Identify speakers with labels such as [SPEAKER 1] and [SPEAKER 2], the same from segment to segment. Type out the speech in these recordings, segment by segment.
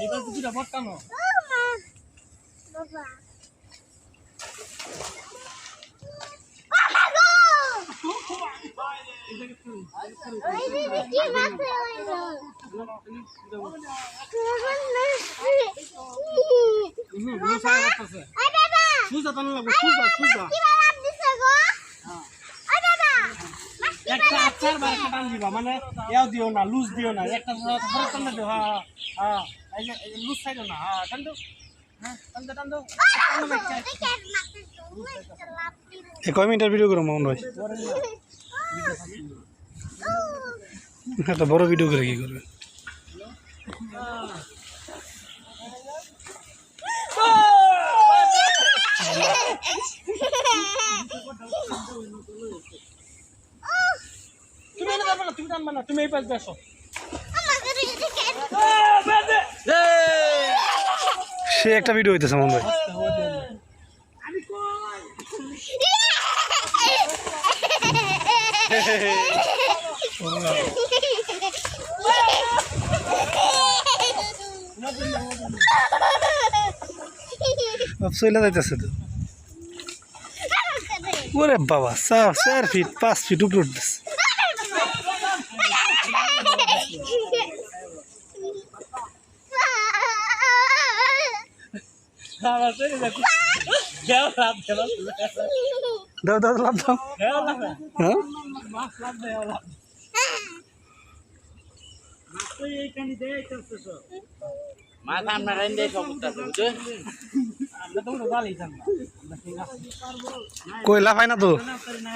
[SPEAKER 1] এইবার তো দুটা বটকানো
[SPEAKER 2] বাবা ওই দিদি কি মাছে হইল
[SPEAKER 1] হুম লুসা করতেছে
[SPEAKER 2] ওই বাবা
[SPEAKER 1] সুজা টানা লাগবে সুজা সুজা
[SPEAKER 2] কি বাবা দিছে গো ওই বাবা
[SPEAKER 1] একটা আচার বার একটা টান দিবা মানে এও দিও না লুজ দিও না একটা ধরে টান দিও হ্যাঁ হ্যাঁ এই যে লুজ সাইডো না হ্যাঁ টান হ্যাঁ
[SPEAKER 3] কয় মিনিটের ভিডিও করো ভাই? একটা বড় ভিডিও করে কি করবে?
[SPEAKER 1] তুমি এনে টানবা না তুমি টানবা না তুমি এই পাশ দিয়ে
[SPEAKER 3] সে একটা ভিডিও হইতেছে মামুন ভাই। চলে যাইতেছে তো। ওরে বাবা চার ফিট পাঁচ ফিট উপরে উঠতেছে।
[SPEAKER 1] দেও লাভ দেও
[SPEAKER 3] দাও দাও লাভ দাও
[SPEAKER 1] দেও লাভ
[SPEAKER 3] হ্যাঁ
[SPEAKER 1] মাছ লাভ দেও লাভ মাছ তো এইখানে দেয় করতেছো
[SPEAKER 4] মাছ আমরা রেন্দে সব উঠতেছে বুঝছো
[SPEAKER 1] আমরা তো ভালোই জানবা আমরা ঠিক আছে
[SPEAKER 3] কই লাফাই না তো
[SPEAKER 1] না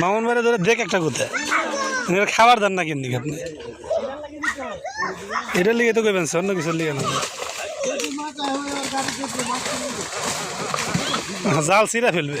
[SPEAKER 3] মামুন বাড়ি ধরে দেখ একটা কোথায়। খাবার দেন না কিন্তু আপনি এটার লিগে তো কইবেন অন্য কিছুর লিগে না। জাল ছিঁড়া ফেলবে।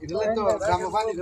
[SPEAKER 4] এটা তো
[SPEAKER 1] গ্রামবাণী